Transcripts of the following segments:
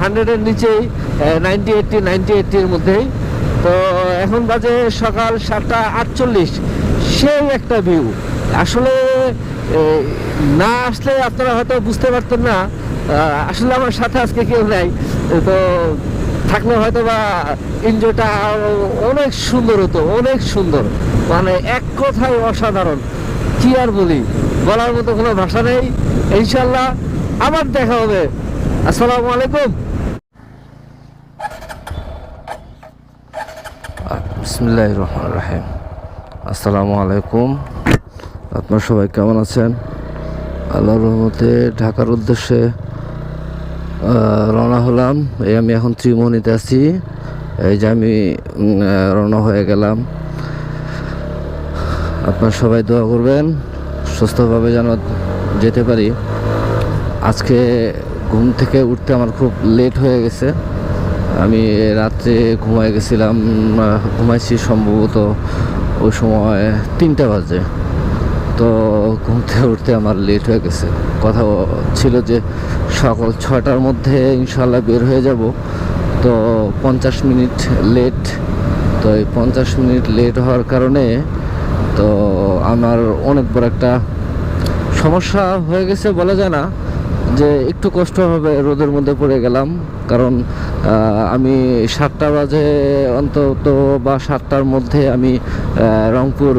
হান্ড্রেডের নিচেই ninety eighty ninety এইটটির মধ্যেই। তো এখন বাজে সকাল সাতটা আটচল্লিশ। সেই একটা ভিউ আসলে না আসলে আপনারা হয়তো বুঝতে পারতেন না। আসলে আমার সাথে আজকে কেউ নাই। তো থাকলে হয়তো বা এনজয়টা অনেক সুন্দর হতো, অনেক সুন্দর। মানে এক কথায় অসাধারণ। কি আর বলি, বলার মতো কোনো ভাষা নেই। ইনশাল্লাহ আবার দেখা হবে। আসসালামু আলাইকুম। বিসমিল্লাহ আসসালামু আলাইকুম। আপনার সবাই কেমন আছেন? আল্লাহর রহমতে ঢাকার উদ্দেশ্যে রওনা হলাম। এই আমি এখন ত্রিমোহনীতে আছি। এই যে আমি রওনা হয়ে গেলাম। আপনার সবাই দোয়া করবেন। সুস্থভাবে যেন যেতে পারি। আজকে ঘুম থেকে উঠতে আমার খুব লেট হয়ে গেছে। আমি রাত্রে ঘুমায় গেছিলাম ঘুমাইছি সম্ভবত ওই সময় তিনটা বাজে। তো ঘুম থেকে উঠতে আমার লেট হয়ে গেছে। কথা ছিল যে সকাল ছটার মধ্যে ইনশাল্লাহ বের হয়ে যাব। তো পঞ্চাশ মিনিট লেট তো এই পঞ্চাশ মিনিট লেট হওয়ার কারণে তো আমার অনেক বড় একটা সমস্যা হয়ে গেছে বলা যায় না। যে একটু কষ্ট হবে রোদের মধ্যে পড়ে গেলাম, কারণ আমি সাতটা বাজে অন্তত বা সাতটার মধ্যে আমি রংপুর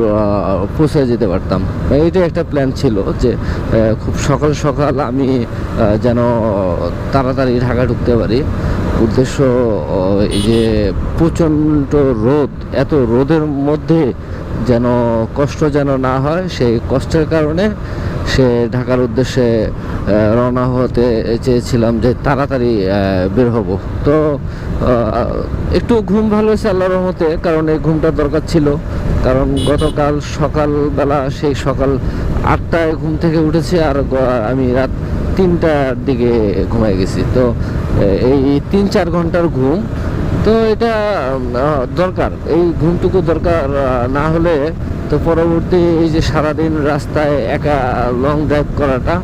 পৌঁছে যেতে পারতাম। এইটা একটা প্ল্যান ছিল যে খুব সকাল সকাল আমি যেন তাড়াতাড়ি ঢাকা ঢুকতে পারি। উদ্দেশ্য এই যে প্রচণ্ড রোদ, এত রোদের মধ্যে যেন কষ্ট যেন না হয়, সেই কষ্টের কারণে সে ঢাকার উদ্দেশ্যে রওনা হতে চেয়েছিলাম যে তাড়াতাড়ি বের হব। তো একটু ঘুম ভালো হয়েছে আল্লাহর রহমতে, কারণ এই ঘুমটা দরকার ছিল। কারণ গতকাল সকালবেলা সেই সকাল আটটায় ঘুম থেকে উঠেছি আর আমি রাত তিনটার দিকে ঘুমাই গেছি। তো এই তিন চার ঘণ্টার ঘুম, তো এটা দরকার। এই ঘুমটুকু দরকার না হলে তো পরবর্তী এই যে সারাদিন রাস্তায় একা লং ড্রাইভ করাটা,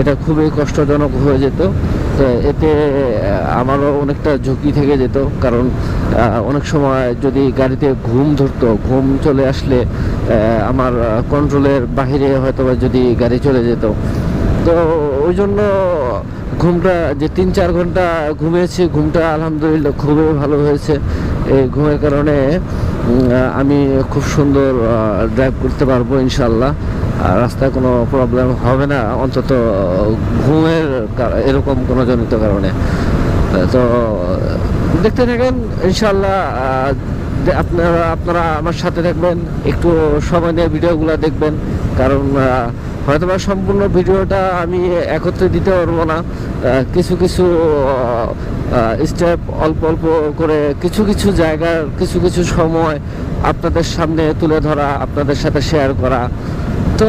এটা খুবই কষ্টজনক হয়ে যেত। তো এতে আমারও অনেকটা ঝুঁকি থেকে যেত। কারণ অনেক সময় যদি গাড়িতে ঘুম ধরতো, ঘুম চলে আসলে আমার কন্ট্রোলের বাইরে হয়তো যদি গাড়ি চলে যেত। তো ওই জন্য ঘুমটা, যে তিন চার ঘণ্টা ঘুমিয়েছি, ঘুমটা আলহামদুলিল্লাহ খুবই ভালো হয়েছে। এই ঘুমের কারণে আমি খুব সুন্দর ড্রাইভ করতে পারব ইনশাল্লাহ রাস্তায় কোনো প্রবলেম হবে না, অন্তত ঘুমের এরকম কোনো জনিত কারণে। তো দেখতে থাকেন ইনশাল্লাহ আপনারা আপনারা আমার সাথে থাকবেন, একটু সময় নিয়ে ভিডিওগুলো দেখবেন। কারণ আহ, হয়তোবা সম্পূর্ণ ভিডিওটা আমি একত্রে দিতে পারব না। কিছু কিছু স্টেপ অল্প অল্প করে কিছু কিছু জায়গার কিছু কিছু সময় আপনাদের সামনে তুলে ধরা আপনাদের সাথে শেয়ার করা। তো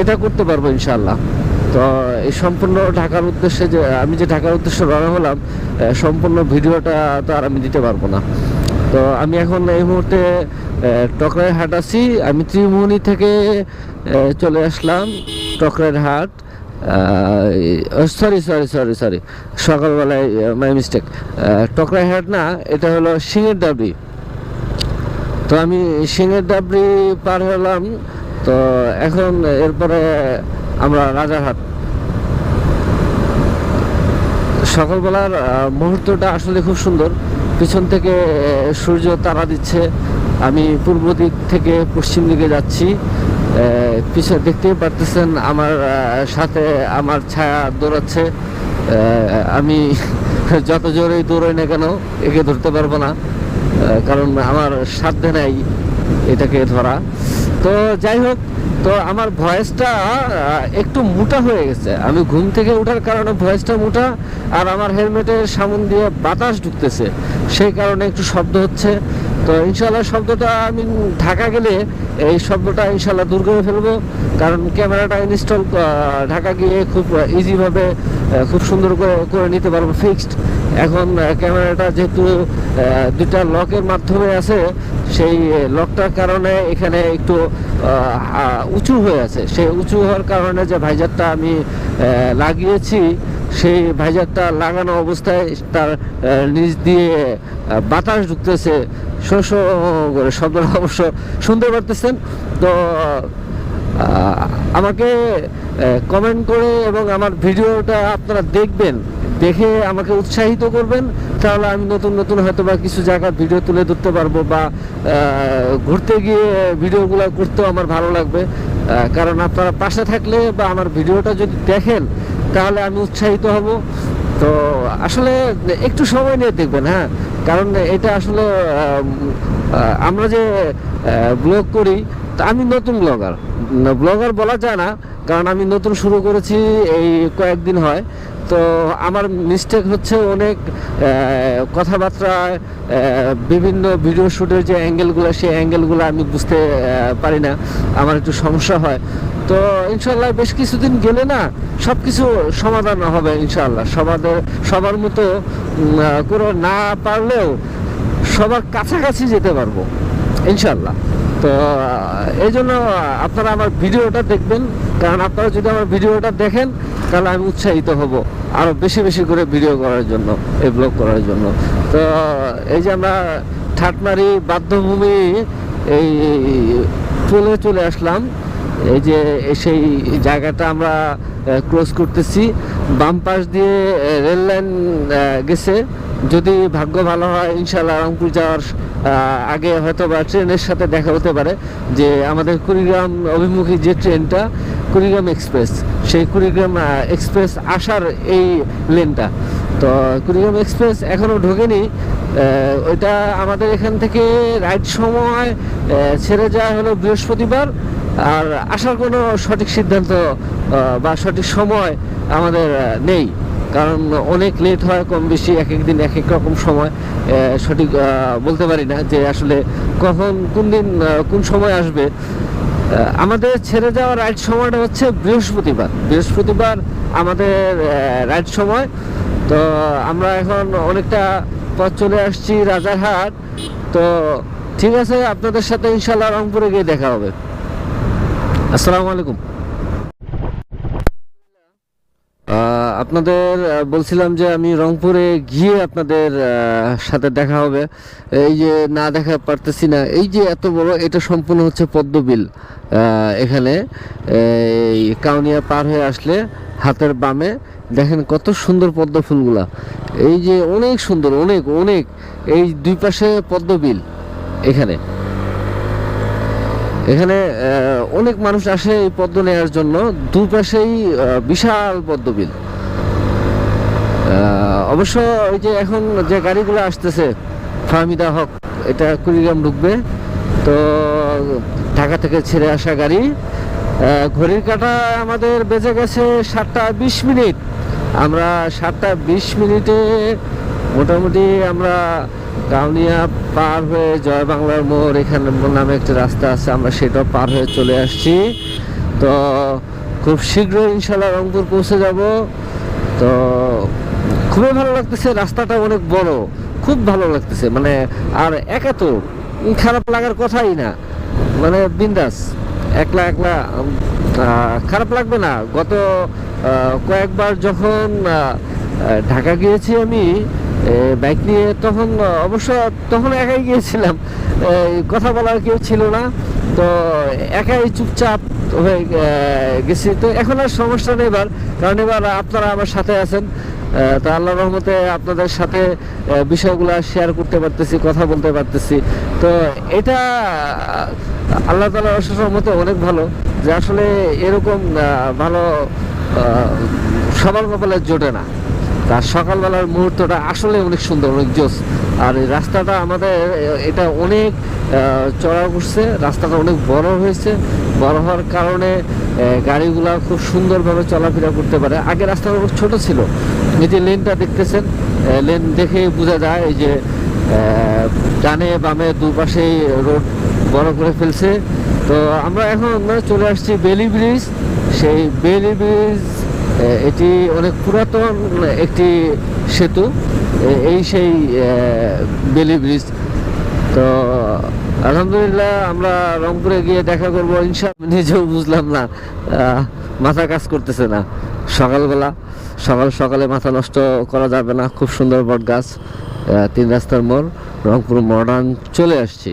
এটা করতে পারব ইনশাল্লাহ তো এই সম্পূর্ণ ঢাকার উদ্দেশ্যে যে আমি যে ঢাকার উদ্দেশ্যে রওনা হলাম সম্পূর্ণ ভিডিওটা তো আর আমি দিতে পারব না। তো আমি এখন এই মুহূর্তে টকরাই হাট আছি। আমি ত্রিমোহনী থেকে চলে আসলাম, টকরাইয়ের হাট। সরি সরি সরি সরি সকালবেলায় মাই মিস্টেক টকরাই হাট না, এটা হলো সিংহের ডাবরি। তো আমি সিংহের ডাবরি পার হলাম। তো এখন এরপরে আমরা রাজারহাট সকালবেলার মুহূর্তটা আসলে খুব সুন্দর। পিছন থেকে সূর্য তারা দিচ্ছে। আমি পূর্ব দিক থেকে পশ্চিম দিকে যাচ্ছি। পিছনে দেখতেই পারতেছেন আমার সাথে আমার ছায়া দৌড়াচ্ছে। আমি যত জোরেই দৌড়াই না কেন, একে ধরতে পারব না। কারণ আমার সাধ্যে নাই এটাকে ধরা। তো যাই হোক তো আমার ভয়েসটা একটু মোটা হয়ে গেছে। আমি ঘুম থেকে ওঠার কারণে ভয়েসটা মোটা, আর আমার হেলমেটের সামন দিয়ে বাতাস ঢুকতেছে। সেই কারণে একটু শব্দ হচ্ছে। তো ইনশাল্লাহ শব্দটা আমি ঢাকা গেলে এই শব্দটা ইনশাল্লাহ দূর করে ফেলব। কারণ ক্যামেরাটা ইনস্টল ঢাকা গিয়ে খুব ইজিভাবে খুব সুন্দর করে করে নিতে পারব ফিক্সড এখন ক্যামেরাটা যেহেতু দুটা লকের মাধ্যমে আছে, সেই লকটার কারণে এখানে একটু উঁচু হয়ে আছে। সেই উঁচু হওয়ার কারণে যে ভাইজারটা আমি লাগিয়েছি, সেই ভাইজারটা লাগানো অবস্থায় তার নিচ দিয়ে বাতাস ঢুকতেছে। শো শো, করে শব্দটা অবশ্য শুনতে পারতেছেন। তো আমাকে কমেন্ট করে এবং আমার ভিডিওটা আপনারা দেখবেন। দেখে আমাকে উৎসাহিত করবেন, তাহলে আমি নতুন নতুন হয়তো বা কিছু জায়গার ভিডিও তুলে ধরতে পারব বা ঘুরতে গিয়ে ভিডিওগুলো করতেও আমার ভালো লাগবে। কারণ আপনারা পাশে থাকলে বা আমার ভিডিওটা যদি দেখেন, তাহলে আমি উৎসাহিত হব। তো আসলে একটু সময় নিয়ে দেখবেন হ্যাঁ? কারণ এটা আসলে আমরা যে ব্লগ করি আমি নতুন ব্লগার। ব্লগার বলা যায় না, কারণ আমি নতুন শুরু করেছি, এই কয়েকদিন হয়। তো আমার মিস্টেক হচ্ছে অনেক কথাবার্তা বিভিন্ন ভিডিও শ্যুটের যে অ্যাঙ্গেলগুলো সেই অ্যাঙ্গেলগুলো আমি বুঝতে পারি না। আমার একটু সমস্যা হয়। তো ইনশাল্লাহ বেশ কিছুদিন গেলে না সব কিছু সমাধান হবে ইনশাল্লাহ সবাদের সবার মতো করে না পারলেও সবার কাছাকাছি যেতে পারব ইনশাল্লাহ তো এই জন্য আপনারা আমার ভিডিওটা দেখবেন। কারণ আপনারা যদি আমার ভিডিওটা দেখেন, তাহলে আমি উৎসাহিত হব আরও বেশি বেশি করে ভিডিও করার জন্য, এই ব্লগ করার জন্য। তো এই যে আমরা ঠাটমারি বাধ্যভূমি এই চলে চলে আসলাম। এই যে সেই জায়গাটা আমরা ক্রস করতেছি। বাম পাশ দিয়ে রেল লাইন গেছে। যদি ভাগ্য ভালো হয় ইনশাল্লাহ রংপুর যাওয়ার আগে হয়তো বা ট্রেনের সাথে দেখা হতে পারে, যে আমাদের কুড়িগ্রাম অভিমুখী যে ট্রেনটা, কুড়িগ্রাম এক্সপ্রেস, সেই কুড়িগ্রাম এক্সপ্রেস আসার এই লেনটা। তো কুড়িগ্রাম এক্সপ্রেস এখনও ঢোকেনি ওইটা আমাদের এখান থেকে রাইট সময় ছেড়ে যাওয়া হলো বৃহস্পতিবার, আর আসার কোনো সঠিক সিদ্ধান্ত বা সঠিক সময় আমাদের নেই। কারণ অনেক লেট হয় কম বেশি, এক এক দিন, এক এক রকম সময় সঠিক বলতে পারি না যে আসলে কখন, কোন দিন কোন সময় আসবে। আমাদের ছেড়ে যাওয়ার রাইট সময়টা হচ্ছে বৃহস্পতিবার। বৃহস্পতিবার আমাদের রাইট সময়। তো আমরা এখন অনেকটা পথ চলে আসছি রাজারহাট। তো ঠিক আছে, আপনাদের সাথে ইনশাল্লাহ রংপুরে গিয়ে দেখা হবে। আসসালামু আলাইকুম। আপনাদের বলছিলাম যে আমি রংপুরে গিয়ে আপনাদের সাথে দেখা হবে। এই যে না দেখা পারতেছি না, এই যে এত বড়, এটা সম্পূর্ণ হচ্ছে পদ্মবিল এখানে। এই কাউনিয়া পার হয়ে আসলে হাতের বামে দেখেন কত সুন্দর পদ্ম ফুলগুলা। এই যে অনেক সুন্দর, অনেক অনেক। এই দুই পাশে পদ্মবিল এখানে। এখানে অনেক মানুষ আসে এই পদ্ম নেওয়ার জন্য। দুপাশেই বিশাল পদ্মবিল অবশ্য ওই যে এখন যে গাড়িগুলো আসতেছে, ফাহমিদা হক, এটা কুড়িগ্রাম ঢুকবে। তো ঢাকা থেকে ছেড়ে আসা গাড়ি। ঘড়ির কাটা আমাদের বেজে গেছে সাতটা বিশ মিনিট। আমরা সাতটা বিশ মিনিটে মোটামুটি আমরা গাউনিয়া পার হয়ে জয় বাংলার মোড়, এখানে নামে একটা রাস্তা আছে, আমরা সেটা পার হয়ে চলে আসছি। তো খুব শীঘ্রই ইনশাল্লাহ রংপুর পৌঁছে যাব। তো খুবই ভালো লাগতেছে, রাস্তাটা অনেক বড়, খুব ভালো লাগতেছে মানে আর একা তো খারাপ লাগার কথাই না। মানে বিন্দাস, একলা একলা খারাপ লাগবে না। গত কয়েকবার যখন ঢাকা গিয়েছি আমি বাইক নিয়ে, তখন, অবশ্য তখন একাই গিয়েছিলাম। কথা বলার কেউ ছিল না। তো, একাই চুপচাপ হয়ে গেছি। তো এখন আর সমস্যা নেই এবার, কারণ এবার আপনারা আমার সাথে আছেন। তো আল্লাহ রহমতে আপনাদের সাথে বিষয়গুলো শেয়ার করতে পারতেছি, কথা বলতে পারতেছি। তো এটা আল্লাহ তালা অশেষ রহমতে অনেক ভালো, যে আসলে এরকম ভালো সবার কপালে জোটে না। তার সকালবেলার মুহূর্তটা আসলে অনেক সুন্দর, অনেক জোস। আর রাস্তাটা আমাদের এটা অনেক চড়া করছে, রাস্তাটা অনেক বড় হয়েছে। বড় হওয়ার কারণে গাড়িগুলা খুব সুন্দরভাবে চলাফেরা করতে পারে। আগে অনেক ছোট ছিল। এই যে লেনটা দেখতেছেন লেন দেখে বোঝা যায় এই যে ডানে বামে দুপাশেই রোড বড় করে ফেলছে। তো আমরা এখন চলে আসছি বেলি ব্রিজ। সেই বেলি ব্রিজ এটি অনেক পুরাতন একটি সেতু। এই সেই বেলি ব্রিজ। তো আলহামদুলিল্লাহ, আমরা রংপুরে গিয়ে দেখা করব ইনশাল্লাহ নিজেও বুঝলাম না মাথা কাজ করতেছে না। সকালবেলা, সকাল সকালে মাথা নষ্ট করা যাবে না। খুব সুন্দর বট গাছ তিন রাস্তার মোড়, রংপুর মডার্ন চলে আসছি।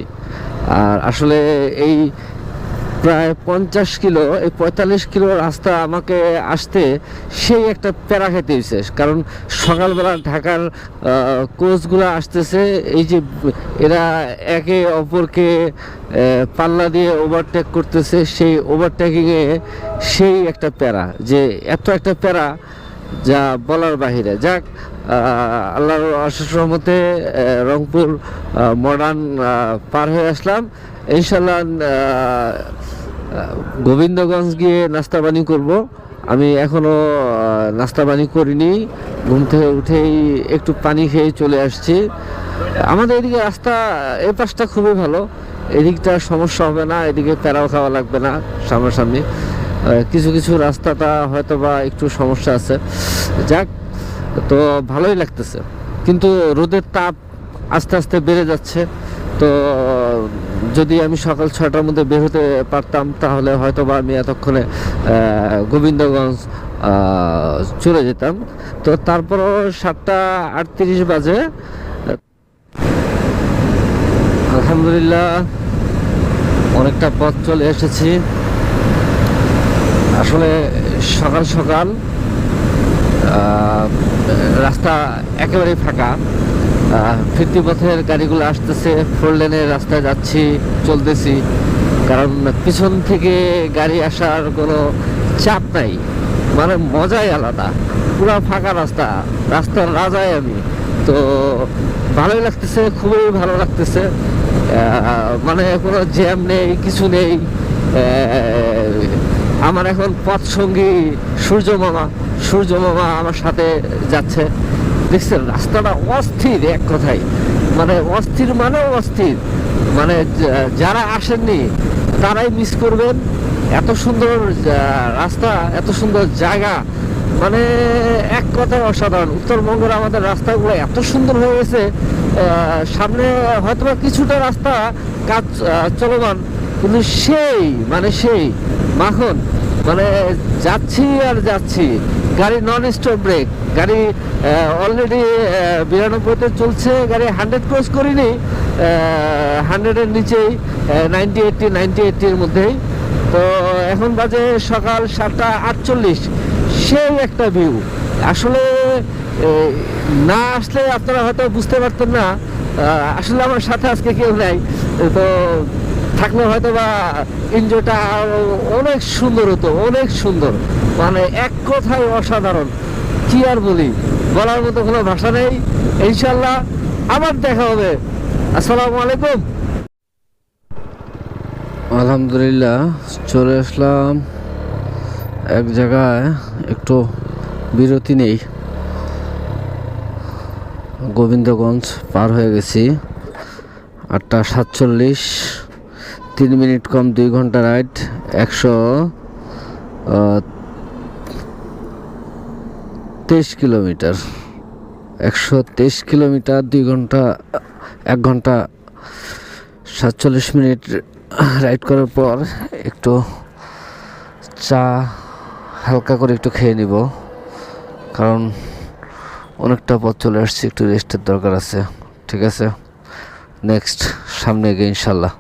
আর আসলে এই প্রায় পঞ্চাশ কিলো, এই পঁয়তাল্লিশ কিলো রাস্তা আমাকে আসতে সেই একটা প্যারা খেতে হয়েছে কারণ সকালবেলা ঢাকার কোচগুলো আসতেছে, এই যে এরা একে অপরকে পাল্লা দিয়ে ওভারটেক করতেছে, সেই ওভারটেকিংয়ে সেই একটা প্যারা। যে এত একটা প্যারা যা বলার বাহিরে। যাক আল্লাহর অশেষ রহমতে রংপুর মডার্ন পার হয়ে আসলাম। ইনশাল্লাহ গোবিন্দগঞ্জ গিয়ে নাস্তা পানি করব। আমি এখনও আহ, নাস্তা পানি করিনি। ঘুম থেকে উঠেই একটু পানি খেয়ে চলে আসছি। আমাদের এদিকে রাস্তা এই পাশটা খুবই ভালো। এদিকটা সমস্যা হবে না এদিকে প্যারাও খাওয়া লাগবে না সামনাসামনি। কিছু কিছু রাস্তাটা হয়তো বা একটু সমস্যা আছে। যাক, তো ভালোই লাগতেছে। কিন্তু রোদের তাপ আস্তে আস্তে বেড়ে যাচ্ছে। তো যদি আমি সকাল ছটার মধ্যে বের হতে পারতাম, তাহলে হয়তো বা আমি এতক্ষণে গোবিন্দগঞ্জ চলে যেতাম। তো তারপরও সাতটা আটত্রিশ বাজে। আলহামদুলিল্লাহ, অনেকটা পথ চলে এসেছি। আসলে সকাল সকাল রাস্তা একেবারেই ফাঁকা। ফিরতি পথের গাড়িগুলো আসতেছে ফোর লেনের রাস্তায় যাচ্ছি, চলতেছি। কারণ পিছন থেকে গাড়ি আসার কোনো চাপ নাই। মানে মজাই আলাদা। পুরো ফাঁকা রাস্তা। রাস্তার রাজাই আমি। তো ভালোই লাগতেছে, খুবই ভালো লাগতেছে। মানে কোনো জ্যাম নেই, কিছু নেই। আমার এখন পথ সঙ্গী সূর্য মামা সূর্য মামা আমার সাথে যাচ্ছে। দেখছেন, রাস্তাটা অস্থির এক কথায়। মানে অস্থির মানে অস্থির। মানে যারা আসেননি, তারাই মিস করবেন। এত সুন্দর রাস্তা, এত সুন্দর জায়গা। মানে এক কথায় অসাধারণ। উত্তরবঙ্গের আমাদের রাস্তাগুলো এত সুন্দর হয়ে গেছে। সামনে হয়তো কিছুটা রাস্তা কাজ চলমান। কিন্তু সেই মানে সেই মাখন মানে যাচ্ছি আর যাচ্ছি। গাড়ি নন স্টপ ব্রেক গাড়ি অলরেডি বিরানব্বইতে চলছে, গাড়ি হান্ড্রেড ক্রস করিনি হান্ড্রেডের নিচেই নাইনটি এইটটি নাইনটি এইটটির মধ্যেই। তো এখন বাজে সকাল সাতটা আটচল্লিশ, সেই একটা ভিউ আসলে না আসলে আপনারা হয়তো বুঝতে পারতেন না আসলে আমার সাথে আজকে কেউ নাই, তো থাকলে হয়তো বা এনজয়টা অনেক সুন্দর হতো, অনেক সুন্দর। মানে এক কথায় অসাধারণ। কি আর বলি, বলার মতো কোনো ভাষা নেই। ইনশাল্লাহ আবার দেখা হবে। আসসালামু আলাইকুম। আলহামদুলিল্লাহ, চলে আসলাম। এক জায়গায় একটু বিরতি নেই। গোবিন্দগঞ্জ পার হয়ে গেছি। আটটা সাতচল্লিশ। তিন মিনিট কম দুই ঘণ্টা রাইড একশো তেইশ কিলোমিটার। একশো তেইশ কিলোমিটার দুই ঘণ্টা, এক ঘণ্টা সাতচল্লিশ মিনিট রাইড করার পর একটু চা হালকা করে একটু খেয়ে নিব, কারণ অনেকটা পথ চলে আসছে, একটু রেস্টের দরকার আছে, ঠিক আছে? নেক্সট সামনে গিয়ে ইনশাল্লাহ।